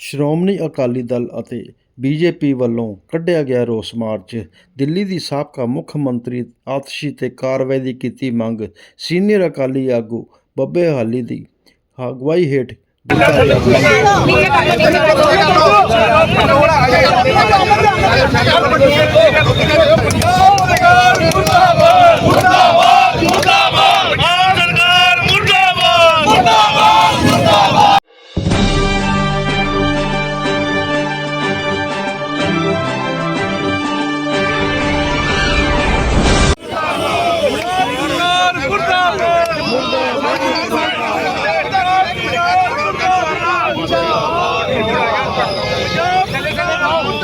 ਸ਼੍ਰੋਮਣੀ ਅਕਾਲੀ ਦਲ ਅਤੇ ਬੀਜੇਪੀ ਵੱਲੋਂ ਕੱਢਿਆ ਗਿਆ ਰੋਸ ਮਾਰਚ, ਦਿੱਲੀ ਦੀ ਸਾਬਕਾ ਮੁੱਖ ਮੰਤਰੀ ਆਤਸ਼ੀ ਤੇ ਕਾਰਵਾਈ ਦੀ ਕੀਤੀ ਮੰਗ, ਸੀਨੀਅਰ ਅਕਾਲੀ ਆਗੂ ਬੱਬੇ ਹਾਲੀ ਦੀ ਅਗਵਾਈ ਹੇਠ ਕੀਤਾ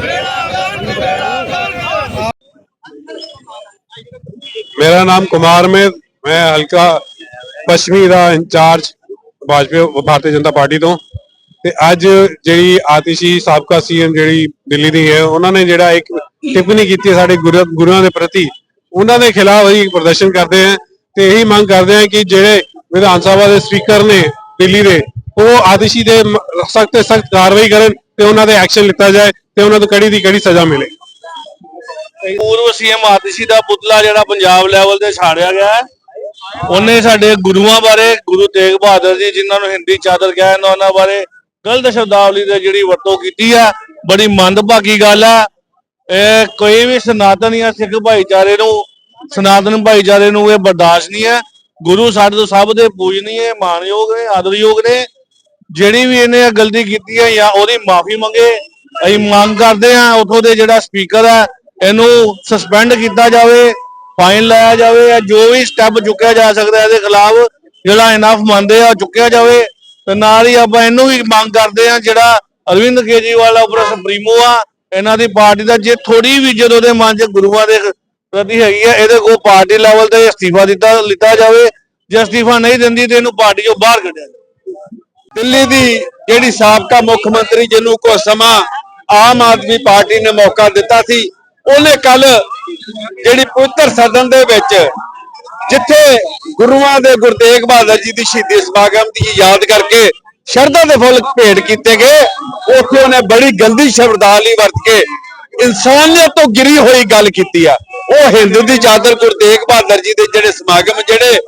ਬੇੜਾ ਗਰਕ ਬੇੜਾ ਗਰਕ ਮੇਰਾ ਨਾਮ ਕੁਮਾਰ ਮੈਂ ਮੈਂ ਹਲਕਾ ਪੱਛਮੀ ਦਾ ਇੰਚਾਰਜ ਭਾਜਪਾ ਭਾਰਤੀ ਜਨਤਾ ਪਾਰਟੀ ਤੋਂ ਤੇ ਅੱਜ ਜਿਹੜੀ ਆਤਿਸ਼ੀ ਸਾਬਕਾ ਸੀਐਮ ਜਿਹੜੀ ਦਿੱਲੀ ਦੀ ਹੈ ਉਹਨਾਂ ਨੇ ਜਿਹੜਾ ਇੱਕ ਟਿੱਪਣੀ ਕੀਤੀ ਸਾਡੇ ਗੁਰੂਆਂ ਦੇ ਪ੍ਰਤੀ। ਉਹਨਾਂ ਦੇ ਖਿਲਾਫ ਅਸੀਂ ਪ੍ਰਦਰਸ਼ਨ ਕਰਦੇ ਹਾਂ ਤੇ ਇਹੀ ਮੰਗ ਕਰਦੇ ਹਾਂ ਕਿ ਜਿਹੜੇ ਵਿਧਾਨ ਸਭਾ ਦੇ ਸਪੀਕਰ ਨੇ ਦਿੱਲੀ ਦੇ, ਉਹ ਆਤਿਸ਼ੀ ਦੇ ਸਖਤ ਤੇ ਸਖਤ ਕਾਰਵਾਈ ਕਰਨ ਤੇ ਉਹਨਾਂ ਦੇ ਐਕਸ਼ਨ ਲਿੱਤਾ ਜਾਏ ਤੇ ਉਹਨਾਂ ਨੂੰ ਕੜੀ ਦੀ ਕੜੀ ਸਜ਼ਾ ਮਿਲੇ। ਪੂਰਵ ਸੀਐਮ ਆਤਿਸ਼ੀ ਦਾ ਪੁਤਲਾ ਜਿਹੜਾ ਪੰਜਾਬ ਲੈਵਲ ਤੇ ਛਾੜਿਆ ਗਿਆ ਹੈ, ਉਹਨੇ ਸਾਡੇ ਗੁਰੂਆਂ ਬਾਰੇ, ਗੁਰੂ ਤੇਗ ਬਹਾਦਰ ਜੀ ਜਿਨ੍ਹਾਂ ਨੂੰ ਹਿੰਦੀ ਚਾਦਰ ਕਿਹਾ ਜਾਂਦਾ, ਉਹਨਾਂ ਬਾਰੇ ਗਲਤ ਸ਼ਬਦਾਵਲੀ ਦੇ ਜਿਹੜੀ ਵਰਤੋਂ ਕੀਤੀ ਆ ਬੜੀ ਮੰਦਭਾਗੀ ਗੱਲ ਆ ਇਹ ਕੋਈ ਵੀ ਸਨਾਤਨ ਜਾਂ ਸਿੱਖ ਭਾਈਚਾਰੇ ਨੂੰ, ਸਨਾਤਨ ਭਾਈਚਾਰੇ ਨੂੰ ਇਹ ਬਰਦਾਸ਼ਤ ਨਹੀਂ ਹੈ। ਗੁਰੂ ਸਾਡੇ ਤੋਂ ਸਭ ਦੇ ਪੂਜਨੀਏ, ਮਾਨਯੋਗ ਨੇ, ਆਦਰਯੋਗ ਨੇ। ਜਿਹੜੀ ਵੀ ਇਹਨੇ ਗਲਤੀ ਕੀਤੀ ਹੈ ਜਾਂ ਉਹਦੀ ਮਾਫੀ ਮੰਗੇ, ਅਸੀਂ ਮੰਗ ਕਰਦੇ ਹਾਂ ਉਥੋਂ ਦੇ ਜਿਹੜਾ ਸਪੀਕਰ ਹੈ, ਇਹਨੂੰ ਸਸਪੈਂਡ ਕੀਤਾ ਜਾਵੇ ਫਾਈਨ ਲਾਇਆ ਜਾਵੇ ਜਾਂ ਜੋ ਵੀ ਸਟੈਪ ਚੁੱਕਿਆ ਜਾ ਸਕਦਾ ਇਹਦੇ ਖਿਲਾਫ, ਜਿਹੜਾ ਇਨਾਫ਼ ਮੰਨਦੇ ਆ ਉਹ ਚੁੱਕਿਆ ਜਾਵੇ। ਤੇ ਨਾਲ ਹੀ ਆਪਾਂ ਇਹਨੂੰ ਵੀ ਮੰਗ ਕਰਦੇ ਆ ਜਿਹੜਾ ਅਰਵਿੰਦ ਕੇਜਰੀਵਾਲ ਉੱਪਰ ਸੁਪਰੀਮੋ ਆ ਇਹਨਾਂ ਦੀ ਪਾਰਟੀ ਦਾ ਜੇ ਥੋੜੀ ਵੀ ਜਦੋਂ ਉਹਦੇ ਮਨ 'ਚ ਗੁਰੂਆਂ ਦੇ ਪ੍ਰਤੀ ਹੈਗੀ ਆ, ਇਹਦੇ ਕੋਲ ਪਾਰਟੀ ਲੈਵਲ ਤੇ ਅਸਤੀਫਾ ਦਿੱਤਾ, ਲਿੱਤਾ ਜਾਵੇ। ਜੇ ਅਸਤੀਫਾ ਨਹੀਂ ਦਿੰਦੀ ਤੇ ਇਹਨੂੰ ਪਾਰਟੀ 'ਚੋਂ ਬਾਹਰ ਕੱਢਿਆ ਜਾਵੇ। ਦਿੱਲੀ ਦੀ ਜਿਹੜੀ ਸਾਬਕਾ ਮੁੱਖ ਮੰਤਰੀ ਜਿਹਨੂੰ ਕੋ ਸਮਾਂ ਆਮ ਆਦਮੀ ਪਾਰਟੀ ਨੇ ਮੌਕਾ ਦਿੱਤਾ ਸੀ, ਉਹਨੇ ਕੱਲ ਜਿਹੜੀ ਪਵਿੱਤਰ ਸਦਨ ਦੇ ਵਿੱਚ ਜਿੱਥੇ ਗੁਰੂਆਂ ਦੇ ਗੁਰੂ ਤੇਗ ਬਹਾਦਰ ਜੀ ਦੀ ਸ਼ਹੀਦੀ ਸਮਾਗਮ ਦੀ ਯਾਦ ਕਰਕੇ ਸ਼ਰਧਾ ਦੇ ਫੁੱਲ ਭੇਟ ਕੀਤੇ ਗਏ। ਉੱਥੇ ਉਹਨੇ ਬੜੀ ਗੰਦੀ ਸ਼ਬਦਾਵਲੀ ਵਰਤ ਕੇ ਇਨਸਾਨੀਅਤ ਤੋਂ ਗਿਰੀ ਹੋਈ ਗੱਲ ਕੀਤੀ ਆ। ਉਹ ਹਿੰਦੂ ਦੀ ਚਾਦਰ ਗੁਰੂ ਤੇਗ ਬਹਾਦਰ ਜੀ ਦੇ ਜਿਹੜੇ ਸਮਾਗਮ ਜਿਹੜੇ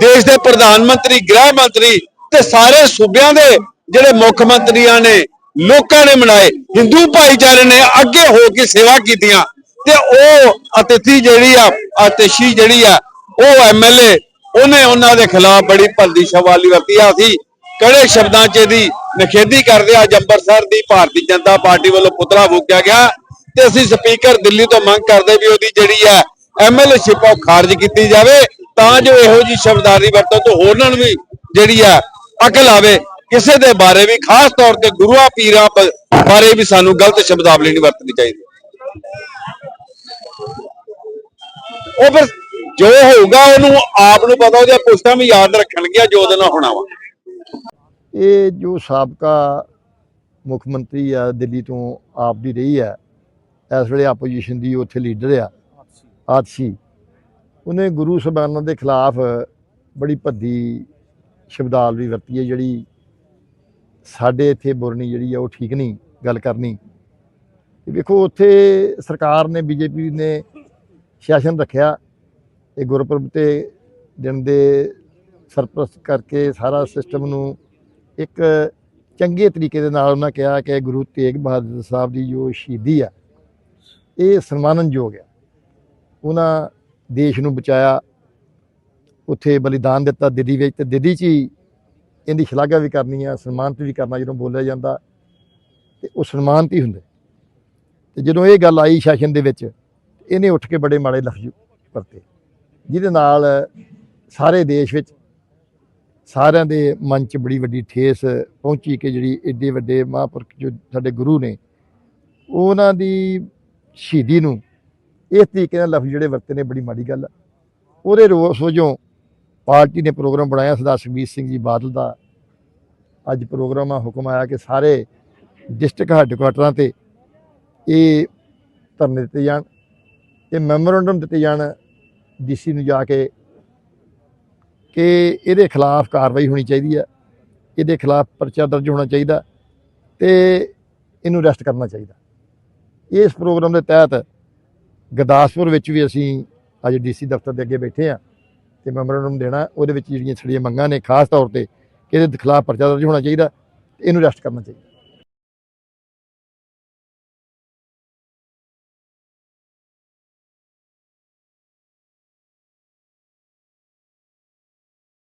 ਦੇਸ਼ ਦੇ ਪ੍ਰਧਾਨ ਮੰਤਰੀ, ਗ੍ਰਹਿ ਮੰਤਰੀ ਤੇ ਸਾਰੇ ਸੂਬਿਆਂ ਦੇ ਜਿਹੜੇ ਮੁੱਖ ਮੰਤਰੀਆਂ ਨੇ, ਲੋਕਾਂ ਨੇ ਮਨਾਏ। ਹਿੰਦੂ ਭਾਈਚਾਰੇ ਨੇ ਅੱਗੇ ਹੋ ਕੇ ਸੇਵਾ ਕੀਤੀਆਂ। ਤੇ ਉਹ ਅਤਿਥੀ ਜਿਹੜੀ ਆ, ਅਤਿਸ਼ੀ ਜਿਹੜੀ ਆ, ਉਹ ਐਮਐਲਏ ਉਹਨੇ ਉਹਨਾਂ ਦੇ ਖਿਲਾਫ ਬੜੀ ਭਲਦੀ ਸ਼ਵਾਲੀ ਵਰਤੀ ਆ। ਸੀ ਕੜੇ ਸ਼ਬਦਾਂ 'ਚ ਇਹਦੀ ਨਿਖੇਧੀ ਕਰਦੇ ਆ? ਅੱਜ ਅੰਮ੍ਰਿਤਸਰ ਦੀ ਭਾਰਤੀ ਜਨਤਾ ਪਾਰਟੀ ਵੱਲੋਂ ਪੁਤਲਾ ਫੂਕਿਆ ਗਿਆ ਤੇ ਅਸੀਂ ਸਪੀਕਰ ਦਿੱਲੀ ਤੋਂ ਮੰਗ ਕਰਦੇ ਵੀ ਉਹਦੀ ਜਿਹੜੀ ਹੈ ਐਮਐਲਏ ਸ਼ਿਪ ਉਹ ਖਾਰਜ ਕੀਤੀ ਜਾਵੇ ਤਾਂ ਜੋ ਇਹੋ ਜੀ ਸ਼ਬਦਾਰੀ ਵਰਤੋਂ ਤੋਂ ਹੋਰਨਾਂ ਨੂੰ ਵੀ ਜਿਹੜੀ ਹੈ ਅਕਲ ਆਵੇ ਕਿਸੇ ਦੇ ਬਾਰੇ ਵੀ ਖਾਸ ਤੌਰ ਤੇ ਗੁਰੂਆਂ ਪੀਰਾਂ ਬ- ਬਾਰੇ ਵੀ ਸਾਨੂੰ ਗਲਤ ਸ਼ਬਦਾਵਲੀ ਨਹੀਂ ਵਰਤਣੀ ਚਾਹੀਦੀ। ਉਹ ਫਿਰ ਜੋ ਹੋਊਗਾ ਉਹਨੂੰ ਆਪ ਨੂੰ ਪਤਾ, ਉਹਦੀਆਂ ਪੁਸਤਾਂ ਵੀ ਯਾਦ ਰੱਖਣਗੀਆਂ ਜੋ ਉਹਦੇ ਨਾਲ ਹੋਣਾ ਵਾ। ਇਹ ਜੋ ਸਾਬਕਾ ਮੁੱਖ ਮੰਤਰੀ ਆ ਦਿੱਲੀ ਤੋਂ ਆਪ ਦੀ ਰਹੀ ਹੈ ਇਸ ਵੇਲੇ ਆਪੋਜੀਸ਼ਨ ਦੀ ਉੱਥੇ ਲੀਡਰ ਆ ਆਤਸ਼ੀ ਉਹਨੇ ਗੁਰੂ ਸਾਹਿਬਾਨਾਂ ਦੇ ਖਿਲਾਫ ਬੜੀ ਭੱਦੀ ਸ਼ਬਦਾਵਲੀ ਵਰਤੀ ਹੈ ਜਿਹੜੀ ਸਾਡੇ ਇੱਥੇ ਬੋਲਣੀ ਜਿਹੜੀ ਆ ਉਹ ਠੀਕ ਨਹੀਂ ਗੱਲ ਕਰਨੀ। ਵੇਖੋ ਉੱਥੇ ਸਰਕਾਰ ਨੇ ਬੀਜੇਪੀ ਨੇ ਸ਼ਾਸਨ ਰੱਖਿਆ। ਇਹ ਗੁਰਪੁਰਬ ਤੇ ਦਿਨ ਦੇ ਸਰਪ੍ਰਸਤ ਕਰਕੇ ਸਾਰਾ ਸਿਸਟਮ ਨੂੰ ਇੱਕ ਚੰਗੇ ਤਰੀਕੇ ਦੇ ਨਾਲ ਉਹਨਾਂ ਕਿਹਾ ਕਿ ਗੁਰੂ ਤੇਗ ਬਹਾਦਰ ਸਾਹਿਬ ਦੀ ਜੋ ਸ਼ਹੀਦੀ ਆ, ਇਹ ਸਨਮਾਨਨਯੋਗ ਆ। ਉਹਨਾਂ ਦੇਸ਼ ਨੂੰ ਬਚਾਇਆ, ਉੱਥੇ ਬਲੀਦਾਨ ਦਿੱਤਾ ਦਿੱਲੀ ਵਿੱਚ ਤੇ ਦਿੱਲੀ 'ਚ ਹੀ ਇਹਦੀ ਸ਼ਲਾਘਾ ਵੀ ਕਰਨੀ ਆ, ਸਨਮਾਨਿਤ ਵੀ ਕਰਨਾ ਜਦੋਂ ਬੋਲਿਆ ਜਾਂਦਾ ਤੇ ਉਹ ਸਨਮਾਨਿਤ ਹੀ ਹੁੰਦੇ। ਤੇ ਜਦੋਂ ਇਹ ਗੱਲ ਆਈ ਸੈਸ਼ਨ ਦੇ ਵਿੱਚ, ਇਹਨੇ ਉੱਠ ਕੇ ਬੜੇ ਮਾੜੇ ਲਫ਼ਜ਼ ਵਰਤੇ। ਜਿਹਦੇ ਨਾਲ ਸਾਰੇ ਦੇਸ਼ ਵਿੱਚ ਸਾਰਿਆਂ ਦੇ ਮਨ 'ਚ ਬੜੀ ਵੱਡੀ ਠੇਸ ਪਹੁੰਚੀ ਕਿ ਜਿਹੜੀ ਏਡੇ ਵੱਡੇ ਮਹਾਂਪੁਰਖ ਜੋ ਸਾਡੇ ਗੁਰੂ ਨੇ, ਉਹਨਾਂ ਦੀ ਸ਼ਹੀਦੀ ਨੂੰ ਇਸ ਤਰੀਕੇ ਨਾਲ ਲਫ਼ਜ਼ ਜਿਹੜੇ ਵਰਤੇ ਨੇ, ਬੜੀ ਮਾੜੀ ਗੱਲ ਆ। ਉਹਦੇ ਰੋਸ ਵਜੋਂ ਪਾਰਟੀ ਨੇ ਪ੍ਰੋਗਰਾਮ ਬਣਾਇਆ, ਸਰਦਾਰ ਸੁਖਬੀਰ ਸਿੰਘ ਜੀ ਬਾਦਲ ਦਾ। ਅੱਜ ਪ੍ਰੋਗਰਾਮ ਆ, ਹੁਕਮ ਆਇਆ ਕਿ ਸਾਰੇ ਡਿਸਟ੍ਰਿਕਟ ਹੈੱਡਕੁਆਟਰਾਂ ਤੇ ਇਹ ਧਰਨੇ ਦਿੱਤੇ ਜਾਣ, ਇਹ ਮੈਮੋਰੰਡਮ ਦਿੱਤੇ ਜਾਣ, ਡੀਸੀ ਨੂੰ ਜਾ ਕੇ ਕਿ ਇਹਦੇ ਖਿਲਾਫ ਕਾਰਵਾਈ ਹੋਣੀ ਚਾਹੀਦੀ ਹੈ ਇਹਦੇ ਖਿਲਾਫ ਪਰਚਾ ਦਰਜ ਹੋਣਾ ਚਾਹੀਦਾ ਤੇ ਇਹਨੂੰ ਅਰੈਸਟ ਕਰਨਾ ਚਾਹੀਦਾ। ਇਸ ਪ੍ਰੋਗਰਾਮ ਦੇ ਤਹਿਤ ਗੁਰਦਾਸਪੁਰ ਵਿੱਚ ਵੀ ਅਸੀਂ ਅੱਜ ਡੀਸੀ ਦਫ਼ਤਰ ਦੇ ਅੱਗੇ ਬੈਠੇ ਆ ਤੇ ਮੈਮੋਰੰਡਮ ਦੇਣਾ, ਉਹਦੇ ਵਿੱਚ ਜਿਹੜੀਆਂ ਸਾਡੀਆਂ ਮੰਗਾਂ ਨੇ, ਖਾਸ ਤੌਰ ਤੇ ਕਿ ਇਹਦੇ ਖਿਲਾਫ ਪਰਚਾ ਦਰਜ ਹੋਣਾ ਚਾਹੀਦਾ ਤੇ ਇਹਨੂੰ ਅਰੈਸਟ ਕਰਨਾ ਚਾਹੀਦਾ।